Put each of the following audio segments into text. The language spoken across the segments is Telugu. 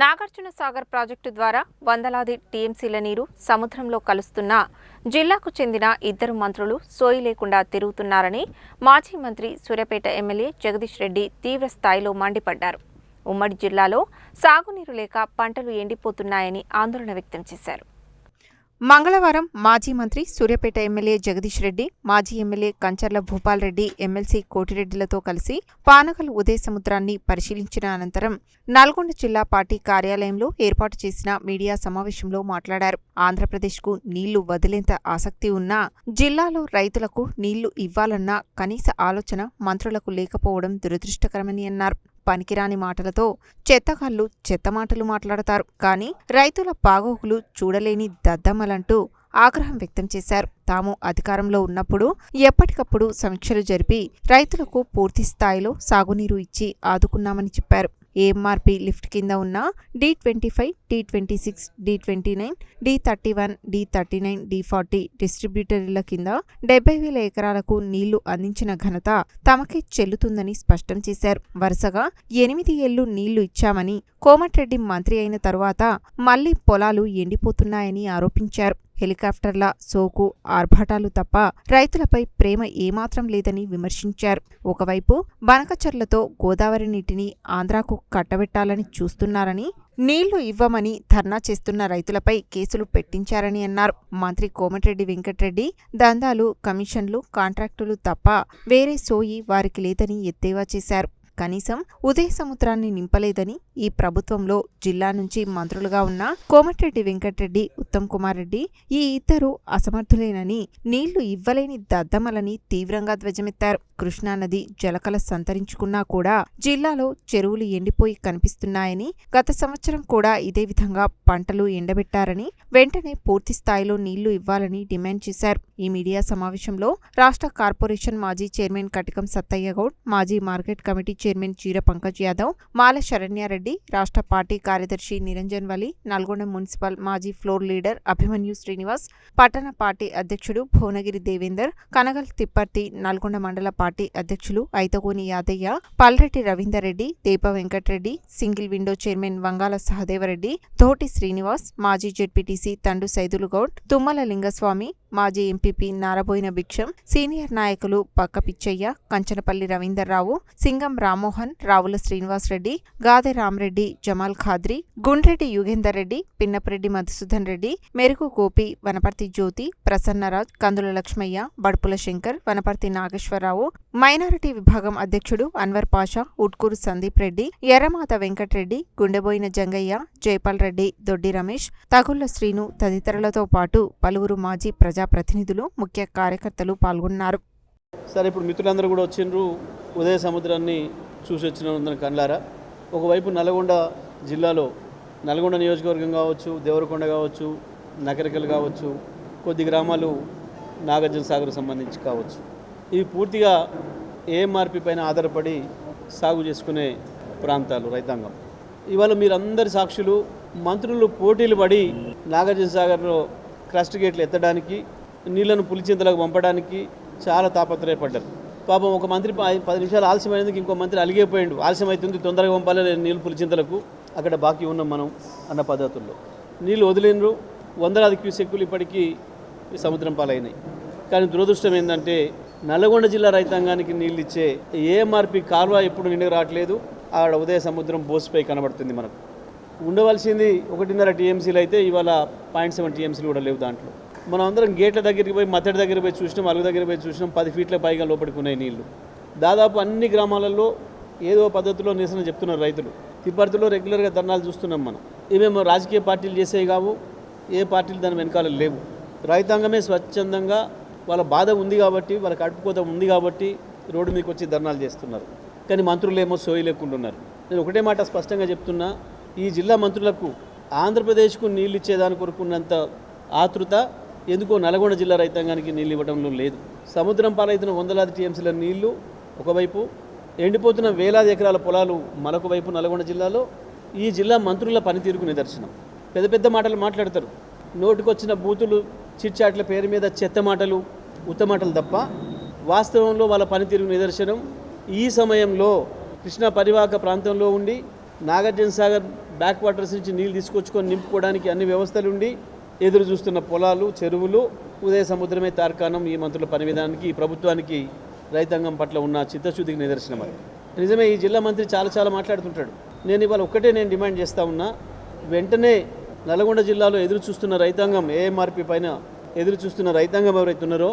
నాగార్జున సాగర్ ప్రాజెక్టు ద్వారా వందలాది టీఎంసీల నీరు సముద్రంలో కలుస్తున్న జిల్లాకు చెందిన ఇద్దరు మంత్రులు సోయి లేకుండా తిరుగుతున్నారని మాజీ మంత్రి సూర్యాపేట ఎమ్మెల్యే జగదీష్ రెడ్డి తీవ్ర స్థాయిలో మండిపడ్డారు. ఉమ్మడి జిల్లాలో సాగునీరు లేక పంటలు ఎండిపోతున్నాయని ఆందోళన వ్యక్తం చేశారు. మంగళవారం మాజీ మంత్రి సూర్యాపేట ఎమ్మెల్యే జగదీష్ రెడ్డి మాజీ ఎమ్మెల్యే కంచర్ల భూపాల్ రెడ్డి ఎమ్మెల్సీ కోటిరెడ్డిలతో కలిసి పానగల్ ఉదయ సముద్రాన్ని పరిశీలించిన అనంతరం నల్గొండ జిల్లా పార్టీ కార్యాలయంలో ఏర్పాటు చేసిన మీడియా సమావేశంలో మాట్లాడారు. ఆంధ్రప్రదేశ్కు నీళ్ళు వదిలేంత ఆసక్తి ఉన్నా జిల్లాలో రైతులకు నీళ్ళు ఇవ్వాలన్న కనీస ఆలోచన మంత్రులకు లేకపోవడం దురదృష్టకరమని అన్నారు. పనికిరాని మాటలతో చెత్తగాళ్ళు చెత్త మాటలు మాట్లాడతారు. కానీ రైతుల బాగోగులు చూడలేని దద్దమ్మలంటూ ఆగ్రహం వ్యక్తం చేశారు. తాము అధికారంలో ఉన్నప్పుడు ఎప్పటికప్పుడు సమీక్షలు జరిపి రైతులకు పూర్తి స్థాయిలో సాగునీరు ఇచ్చి ఆదుకున్నామని చెప్పారు. ఏఎంఆర్పి లిఫ్ట్ కింద ఉన్న D twenty five D twenty six D twenty nine D thirty one D thirty nine D forty డిస్ట్రిబ్యూటర్ల కింద డెబ్బై వేల ఎకరాలకు నీళ్ళు అందించిన ఘనత తమకే చెల్లుతుందని స్పష్టం చేశారు. వరుసగా ఎనిమిది ఏళ్ళు నీళ్ళు ఇచ్చామని కోమటిరెడ్డి మంత్రి అయిన తరువాత మళ్ళీ పొలాలు ఎండిపోతున్నాయని ఆరోపించారు. హెలికాప్టర్ల సోకు ఆర్భాటాలు తప్ప రైతులపై ప్రేమ ఏమాత్రం లేదని విమర్శించారు. ఒకవైపు బనకచర్లతో గోదావరి నీటిని ఆంధ్రాకు కట్టబెట్టాలని చూస్తున్నారని నీళ్ళు ఇవ్వమని ధర్నా చేస్తున్న రైతులపై కేసులు పెట్టించారని అన్నారు. మంత్రి కోమటిరెడ్డి వెంకట్రెడ్డి దందాలు కమిషన్లు కాంట్రాక్టులు తప్ప వేరే సోయి వారికి లేదని ఎద్దేవా చేశారు. కనీసం ఉదయ సముద్రాన్ని నింపలేదని ఈ ప్రభుత్వంలో జిల్లా నుంచి మంత్రులుగా ఉన్న కోమటిరెడ్డి వెంకటరెడ్డి ఉత్తమ్ కుమార్ రెడ్డి ఈ ఇద్దరు అసమర్థులేనని నీళ్ళు ఇవ్వలేని దద్దమలని తీవ్రంగా ధ్వజమెత్తారు. కృష్ణానది జలకల సంతరించుకున్నా కూడా జిల్లాలో చెరువులు ఎండిపోయి కనిపిస్తున్నాయని గత సంవత్సరం కూడా ఇదే విధంగా పంటలు ఎండబెట్టారని వెంటనే పూర్తి స్థాయిలో నీళ్ళు ఇవ్వాలని డిమాండ్ చేశారు. ఈ మీడియా సమావేశంలో రాష్ట్ర కార్పొరేషన్ మాజీ చైర్మన్ కటికం సత్తయ్య గౌడ్ మాజీ మార్కెట్ కమిటీ చైర్మన్ చీర పంకజ్ యాదవ్ మాల శరణ్యారెడ్డి రాష్ట్ర పార్టీ కార్యదర్శి నిరంజన్ వలి నల్గొండ మున్సిపల్ మాజీ ఫ్లోర్ లీడర్ అభిమన్యు శ్రీనివాస్ పట్టణ పార్టీ అధ్యక్షుడు భువనగిరి దేవేందర్ కనగల్ తిప్పర్తి నల్గొండ మండల పార్టీ అధ్యక్షులు Aithagoni Yadaiah Palreddy Ravinder Reddy Deepa Venkatreddy single window chairman Vangala Sahadevreddy తోటి శ్రీనివాస్ మాజీ జెడ్పీటీసీ తండు సైదులు గౌడ్ తుమ్మల లింగస్వామి మాజీ ఎంపీపీ నారబోయిన భిక్షం సీనియర్ నాయకులు పక్క పిచ్చయ్య కంచనపల్లి రవీందర్రావు సింగం రామ్మోహన్ రావుల శ్రీనివాస్ రెడ్డి గాదె రామరెడ్డి జమాల్ ఖాద్రి గుండ్రెడ్డి యుగేందర్ రెడ్డి పిన్నపరెడ్డి మధుసూదన్ రెడ్డి మెరుగు గోపి వనపర్తి జ్యోతి ప్రసన్నరాజ్ కందుల లక్ష్మయ్య బడుపుల శంకర్ వనపర్తి నాగేశ్వరరావు మైనారిటీ విభాగం అధ్యక్షుడు అన్వర్ పాషా ఉట్కూరు సందీప్ రెడ్డి ఎర్రమాత వెంకట్రెడ్డి గుండెబోయిన జంగయ్య జైపాల్ రెడ్డి దొడ్డి రమేష్ తగుళ్ళ శ్రీను తదితరులతో పాటు పలువురు మాజీ ప్రజాప్రతినిధులు ముఖ్య కార్యకర్తలు పాల్గొన్నారు. సరే ఇప్పుడు మిత్రులందరూ కూడా వచ్చిండ్రు. ఉదయ సముద్రాన్ని చూసి వచ్చిన ఉందని కళ్ళారా? ఒకవైపు నల్గొండ జిల్లాలో నల్గొండ నియోజకవర్గం కావచ్చు దేవరకొండ కావచ్చు నకరికలు కావచ్చు కొద్ది గ్రామాలు నాగార్జున సాగర్ సంబంధించి కావచ్చు. ఇవి పూర్తిగా ఏఎంఆర్పి పైన ఆధారపడి సాగు చేసుకునే ప్రాంతాలు రైతాంగం. ఇవాళ మీరందరి సాక్షులు మంత్రులు పోటీలు పడి నాగార్జున సాగర్లో క్రస్ట్ గేట్లు ఎత్తడానికి నీళ్ళను పులిచింతలకు పంపడానికి చాలా తాపత్రయపడ్డారు. పాపం ఒక మంత్రి పది నిమిషాలు ఆలస్యమైనందుకు ఇంకో మంత్రి అలిగిపోయిండు. ఆలస్యం అవుతుంది తొందరగా పంపాలి నీళ్ళు పులిచింతలకు అక్కడ బాకీ ఉన్నాం మనం అన్న పద్ధతుల్లో. నీళ్ళు వదిలినరు వందలాది క్యూసెక్కులు ఇప్పటికీ సముద్రం పాలైనాయి. కానీ దురదృష్టం ఏంటంటే నల్గొండ జిల్లా రైతాంగానికి నీళ్ళు ఇచ్చే ఏఎంఆర్పి కాల్వ ఎప్పుడు నిండుకు రావట్లేదు ఆడ ఉదయ సముద్రం బోస్పై కనబడుతుంది మనకు. ఉండవలసింది ఒకటిన్నర టీఎంసీలు అయితే ఇవాళ పాయింట్ సెవెన్ టీఎంసీలు కూడా లేవు దాంట్లో. మనం అందరం గేట్ల దగ్గరికి పోయి మత్తడి దగ్గర పోయి చూసినాం అలుగు దగ్గర పోయి చూసినాం పది ఫీట్ల పైగా లోపలికి ఉన్నాయి నీళ్ళు దాదాపు అన్ని గ్రామాలలో ఏదో పద్ధతిలో నిరసన చెప్తున్నారు రైతులు. తిప్పర్తిలో రెగ్యులర్గా ధర్నాలు చూస్తున్నాం మనం. ఇవేమో రాజకీయ పార్టీలు చేసేవి కావు ఏ పార్టీలు దాని వెనకాల లేవు. రైతాంగమే స్వచ్ఛందంగా వాళ్ళ బాధ ఉంది కాబట్టి వాళ్ళ కడుపుకోత ఉంది కాబట్టి రోడ్డు మీకు వచ్చి ధర్నాలు చేస్తున్నారు. కానీ మంత్రులు ఏమో సోయి లేకుంటున్నారు నేను ఒకటే మాట స్పష్టంగా చెప్తున్నా ఈ జిల్లా మంత్రులకు ఆంధ్రప్రదేశ్కు నీళ్ళు ఇచ్చేదాని కొరకున్నంత ఆతృత ఎందుకో నల్గొండ జిల్లా రైతాంగానికి నీళ్ళు ఇవ్వడంలో లేదు. సముద్రం పాలైతున్న వందలాది టీఎంసీల నీళ్ళు ఒకవైపు ఎండిపోతున్న వేలాది ఎకరాల పొలాలు మరొక వైపు నల్గొండ జిల్లాలో ఈ జిల్లా మంత్రుల పనితీరుకు నిదర్శనం. పెద్ద పెద్ద మాటలు మాట్లాడతారు. నోటికొచ్చిన బూతులు చిట్చాట్ల పేరు మీద చెత్త మాటలు ఉత్తమాటలు తప్ప వాస్తవంలో వాళ్ళ పనితీరు నిదర్శనం. ఈ సమయంలో కృష్ణా పరివాహక ప్రాంతంలో ఉండి నాగార్జున సాగర్ బ్యాక్ వాటర్స్ నుంచి నీళ్ళు తీసుకొచ్చుకొని నింపుకోవడానికి అన్ని వ్యవస్థలు ఉండి ఎదురు చూస్తున్న పొలాలు చెరువులు ఉదయ సముద్రమే తార్కాణం ఈ మంత్రుల పని విధానానికి ఈ ప్రభుత్వానికి రైతాంగం పట్ల ఉన్న చిత్తశుద్ధికి నిదర్శనం అది. నిజమే ఈ జిల్లా మంత్రి చాలా చాలా మాట్లాడుతుంటాడు. నేను ఇవాళ ఒక్కటే నేను డిమాండ్ చేస్తా ఉన్నా వెంటనే నల్గొండ జిల్లాలో ఎదురు చూస్తున్న రైతాంగం ఏఎంఆర్పి పైన ఎదురు చూస్తున్న రైతాంగం ఎవరైతే ఉన్నారో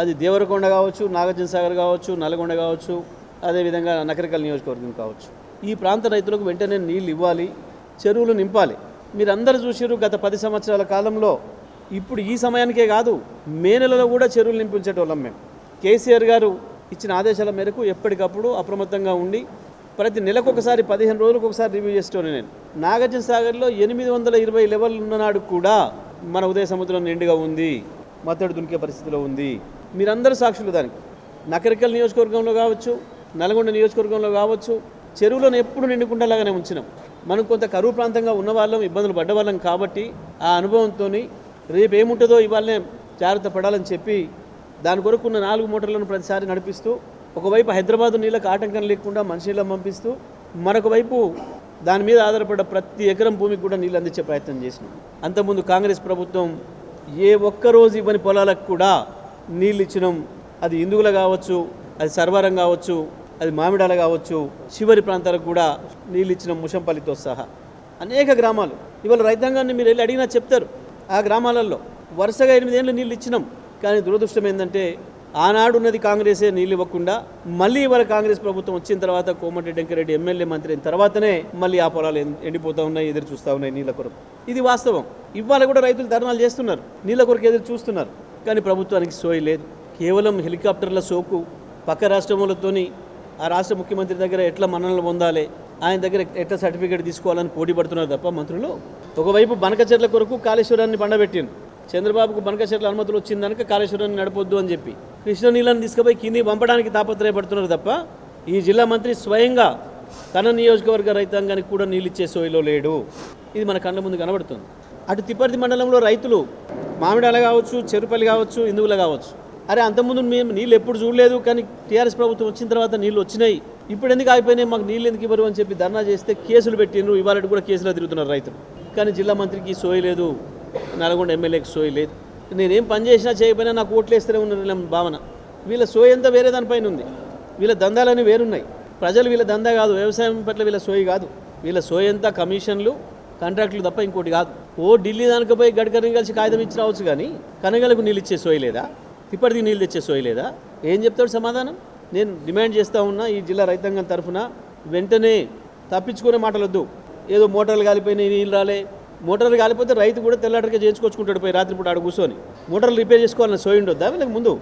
అది దేవరకొండ కావచ్చు నాగార్జున సాగర్ కావచ్చు నల్గొండ కావచ్చు అదేవిధంగా నకరికల్ నియోజకవర్గం కావచ్చు. ఈ ప్రాంత రైతులకు వెంటనే నీళ్ళు ఇవ్వాలి చెరువులు నింపాలి. మీరందరూ చూసారు గత పది సంవత్సరాల కాలంలో ఇప్పుడు ఈ సమయానికే కాదు మే నెలలో కూడా చెరువులు నింపించేటోళ్ళం మేము. కేసీఆర్ గారు ఇచ్చిన ఆదేశాల మేరకు ఎప్పటికప్పుడు అప్రమత్తంగా ఉండి ప్రతి నెలకు ఒకసారి పదిహేను రోజులకు ఒకసారి రివ్యూ చేస్తాను నేను. నాగార్జున సాగర్లో ఎనిమిది వందల ఇరవై లెవెల్ ఉన్ననాడు కూడా మన ఉదయ సముద్రం నిండుగా ఉంది మత్తడి దునికే పరిస్థితిలో ఉంది. మీరందరూ సాక్షులు దానికి. నకరికల్ నియోజకవర్గంలో కావచ్చు నల్గొండ నియోజకవర్గంలో కావచ్చు చెరువులను ఎప్పుడు నిండుకుండలాగానే ఉంచినాం. మనం కొంత కరువు ప్రాంతంగా ఉన్న వాళ్ళం ఇబ్బందులు పడ్డ వాళ్ళం కాబట్టి ఆ అనుభవంతో రేపు ఏముంటుందో ఇవాళనే జాగ్రత్త పడాలని చెప్పి దాని కొరకు ఉన్న నాలుగు మోటార్లను ప్రతిసారి నడిపిస్తూ ఒకవైపు హైదరాబాద్ నీళ్ళకి ఆటంకం లేకుండా మనుషులను పంపిస్తూ మరొక వైపు దాని మీద ఆధారపడ్డ ప్రతి ఎకరం భూమికి కూడా నీళ్ళు అందించే ప్రయత్నం చేసినాం. అంతకుముందు కాంగ్రెస్ ప్రభుత్వం ఏ ఒక్క రోజు ఇవ్వని పొలాలకు కూడా నీళ్ళు ఇచ్చినాం అది ఇందుగుల కావచ్చు అది సర్వరం కావచ్చు అది మామిడాల కావచ్చు చివరి ప్రాంతాలకు కూడా నీళ్ళు ఇచ్చిన ముషంపల్లితో సహా. అనేక గ్రామాలు. ఇవాళ రైతాంగాన్ని మీరు వెళ్ళి అడిగినా చెప్తారు. ఆ గ్రామాలలో వరుసగా ఎనిమిదేళ్ళు నీళ్ళు ఇచ్చినాం కానీ దురదృష్టం ఏంటంటే ఆనాడు ఉన్నది కాంగ్రెసే నీళ్ళు ఇవ్వకుండా మళ్ళీ ఇవాళ కాంగ్రెస్ ప్రభుత్వం వచ్చిన తర్వాత కోమటిరెడ్డి వెంకరెడ్డి ఎమ్మెల్యే మంత్రి అయిన తర్వాతనే మళ్ళీ ఆ పొలాలు ఎం- ఉన్నాయి ఎదురు చూస్తూ ఉన్నాయి నీళ్ళ కొరకు. ఇది వాస్తవం. ఇవాళ కూడా రైతులు ధర్నాలు చేస్తున్నారు. నీళ్ళ కొరకు ఎదురు చూస్తున్నారు. కానీ ప్రభుత్వానికి సోయి లేదు. కేవలం హెలికాప్టర్ల సోకు పక్క రాష్ట్రములతోని ఆ రాష్ట్ర ముఖ్యమంత్రి దగ్గర ఎట్లా మన్ననలు పొందాలి ఆయన దగ్గర ఎట్లా సర్టిఫికేట్ తీసుకోవాలని పోటీ పడుతున్నారు తప్ప మంత్రులు. ఒకవైపు బనకచెట్ల కొరకు కాళేశ్వరాన్ని పండబెట్టిండ్రు చంద్రబాబుకు బనకచెట్ల అనుమతులు వచ్చిందనక కాళేశ్వరాన్ని నడపొద్దు అని చెప్పి. కృష్ణ నీళ్ళని తీసుకుపోయి కింది పంపడానికి తాపత్రయపడుతున్నారు తప్ప ఈ జిల్లా మంత్రి స్వయంగా తన నియోజకవర్గ రైతాంగానికి కూడా నీళ్ళు ఇచ్చే సోయిలో లేడు. ఇది మన కళ్ళ ముందు కనబడుతుంది. అటు తిప్పర్తి మండలంలో రైతులు మామిడాల కావచ్చు చెరుపల్లి కావచ్చు ఇందువుల కావచ్చు. అరే అంతకుముందు మేము నీళ్ళు ఎప్పుడు చూడలేదు కానీ టీఆర్ఎస్ ప్రభుత్వం వచ్చిన తర్వాత నీళ్ళు వచ్చినాయి. ఇప్పుడు ఎందుకు ఆగిపోయినాయి? మాకు నీళ్ళు ఎందుకు ఇవ్వరు అని చెప్పి ధర్నా చేస్తే కేసులు పెట్టిండ్రు. ఇవాళ కూడా కేసులో తిరుగుతున్నారు రైతులు. కానీ జిల్లా మంత్రికి సోయి లేదు. నల్గొండ ఎమ్మెల్యేకి సోయి లేదు. నేనేం పని చేసినా చేయకపోయినా నాకు ఓట్లు ఉన్న భావన. వీళ్ళ సోయి అంతా వేరే దానిపైన ఉంది. వీళ్ళ దందాలన్నీ వేరున్నాయి. ప్రజలు వీళ్ళ దందా కాదు. వ్యవసాయం పట్ల వీళ్ళ సోయి కాదు. వీళ్ళ సోయంతా అంతా కమిషన్లు కాంట్రాక్టులు తప్ప ఇంకోటి కాదు. ఓ ఢిల్లీ దానికి పోయి గడ్కరీని కలిసి కాగితం ఇచ్చి రావచ్చు కానీ కనగలకు నీళ్ళు ఇచ్చే సోయలేదా తిప్పటికి ఇప్పటికి నీళ్ళు తెచ్చే సోయలేదా ఏం చెప్తాడు సమాధానం? నేను డిమాండ్ చేస్తూ ఉన్నా ఈ జిల్లా రైతాంగం తరఫున వెంటనే తప్పించుకునే మాటలు వద్దు ఏదో మోటార్లు కాలిపోయినాయి నీళ్ళు రాలే. మోటార్లు కాలిపోతే రైతు కూడా తెల్లాటగా చేయించుకొచ్చుకుంటాడు పోయి రాత్రిపూట ఆడ కూర్చొని. మోటార్లు రిపేర్ చేసుకోవాలని సోయి ఉండొద్దా? వీళ్ళకి ముందు.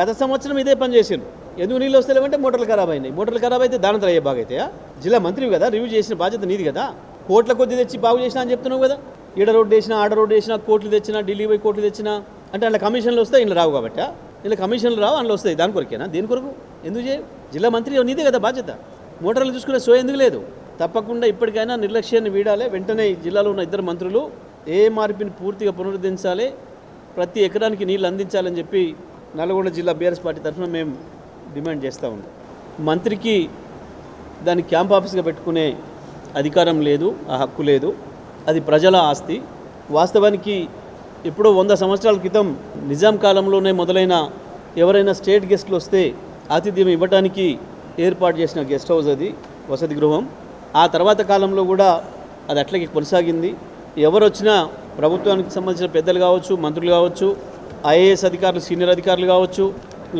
గత సంవత్సరం ఇదే పని చేసిండు ఎందుకు నీళ్ళు వస్తలేవంటే మోటార్లు ఖరాబ్ అయినాయి. మోటార్లు ఖరాబ్ అయితే దాని అయ్యే బాగైతే జిల్లా మంత్రివి కదా రివ్యూ చేసిన బాధ్యత నీది కదా. కోట్ల కొద్ది తెచ్చి బాగు చేసినా అని చెప్తున్నావు కదా? ఈడ రోడ్డు వేసిన ఆడ రోడ్డు వేసిన కోట్లు తెచ్చినా ఢిల్లీ పోయి కోట్లు తెచ్చినా అంటే అందులో కమిషన్లు వస్తాయి ఇలా రావు కాబట్టి. ఇలా కమిషన్లు రావు అందులో వస్తాయి. దాని కొరకేనా? దేని కొరకు? ఎందుకు చేయ జిల్లా మంత్రి నీదే కదా బాధ్యత. మోటార్లు చూసుకునే సో ఎందుకు లేదు? తప్పకుండా ఇప్పటికైనా నిర్లక్ష్యాన్ని వీడాలి. వెంటనే జిల్లాలో ఉన్న ఇద్దరు మంత్రులు ఏ మార్పిని పూర్తిగా పునరుద్ధరించాలి? ప్రతి ఎకరానికి నీళ్ళు అందించాలని చెప్పి నల్గొండ జిల్లా బీఆర్ఎస్ పార్టీ తరఫున మేము డిమాండ్ చేస్తూ ఉన్నాం. మంత్రికి దాన్ని క్యాంప్ ఆఫీస్గా పెట్టుకునే అధికారం లేదు ఆ హక్కు లేదు అది ప్రజల ఆస్తి. వాస్తవానికి ఎప్పుడో వంద సంవత్సరాల క్రితం నిజాం కాలంలోనే మొదలైన ఎవరైనా స్టేట్ గెస్ట్లు వస్తే ఆతిథ్యం ఇవ్వడానికి ఏర్పాటు చేసిన గెస్ట్ హౌస్ అది వసతి గృహం. ఆ తర్వాత కాలంలో కూడా అది అట్లాగే కొనసాగింది. ఎవరు వచ్చినా ప్రభుత్వానికి సంబంధించిన పెద్దలు కావచ్చు మంత్రులు కావచ్చు ఐఏఎస్ అధికారులు సీనియర్ అధికారులు కావచ్చు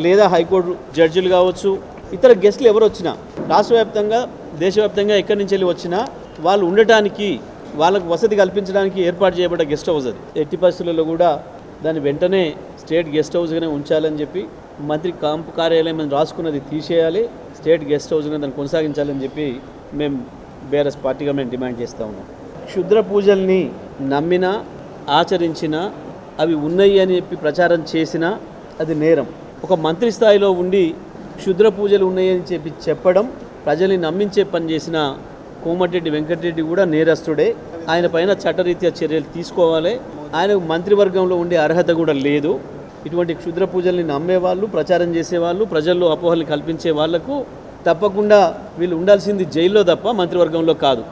లేదా హైకోర్టు జడ్జిలు కావచ్చు ఇతర గెస్టులు ఎవరు వచ్చినా రాష్ట్ర వ్యాప్తంగా దేశవ్యాప్తంగా ఎక్కడి నుంచి వెళ్ళి వచ్చినా వాళ్ళు ఉండటానికి వాళ్ళకు వసతి కల్పించడానికి ఏర్పాటు చేయబడ్డ గెస్ట్ హౌస్ అది. ఎట్టి పరిస్థితుల్లో కూడా దాన్ని వెంటనే స్టేట్ గెస్ట్ హౌస్గానే ఉంచాలని చెప్పి మంత్రి కాంపు కార్యాలయం అని రాసుకున్నది తీసేయాలి స్టేట్ గెస్ట్ హౌస్గానే దాన్ని కొనసాగించాలని చెప్పి మేము బీఆర్ఎస్ పార్టీగా మేము డిమాండ్ చేస్తూ ఉన్నాం. క్షుద్ర పూజల్ని నమ్మినా ఆచరించినా అవి ఉన్నాయి అని చెప్పి ప్రచారం చేసినా అది నేరం. ఒక మంత్రి స్థాయిలో ఉండి క్షుద్ర పూజలు ఉన్నాయని చెప్పి చెప్పడం ప్రజల్ని నమ్మించే పని చేసిన కోమటిరెడ్డి వెంకటరెడ్డి కూడా నేరస్తుడే. ఆయన పైన చట్టరీత్యా చర్యలు తీసుకోవాలి. ఆయన మంత్రివర్గంలో ఉండే అర్హత కూడా లేదు. ఇటువంటి క్షుద్ర పూజల్ని నమ్మేవాళ్ళు ప్రచారం చేసేవాళ్ళు ప్రజల్లో అపోహలు కల్పించే వాళ్ళకు తప్పకుండా వీళ్ళు ఉండాల్సింది జైల్లో తప్ప మంత్రివర్గంలో కాదు.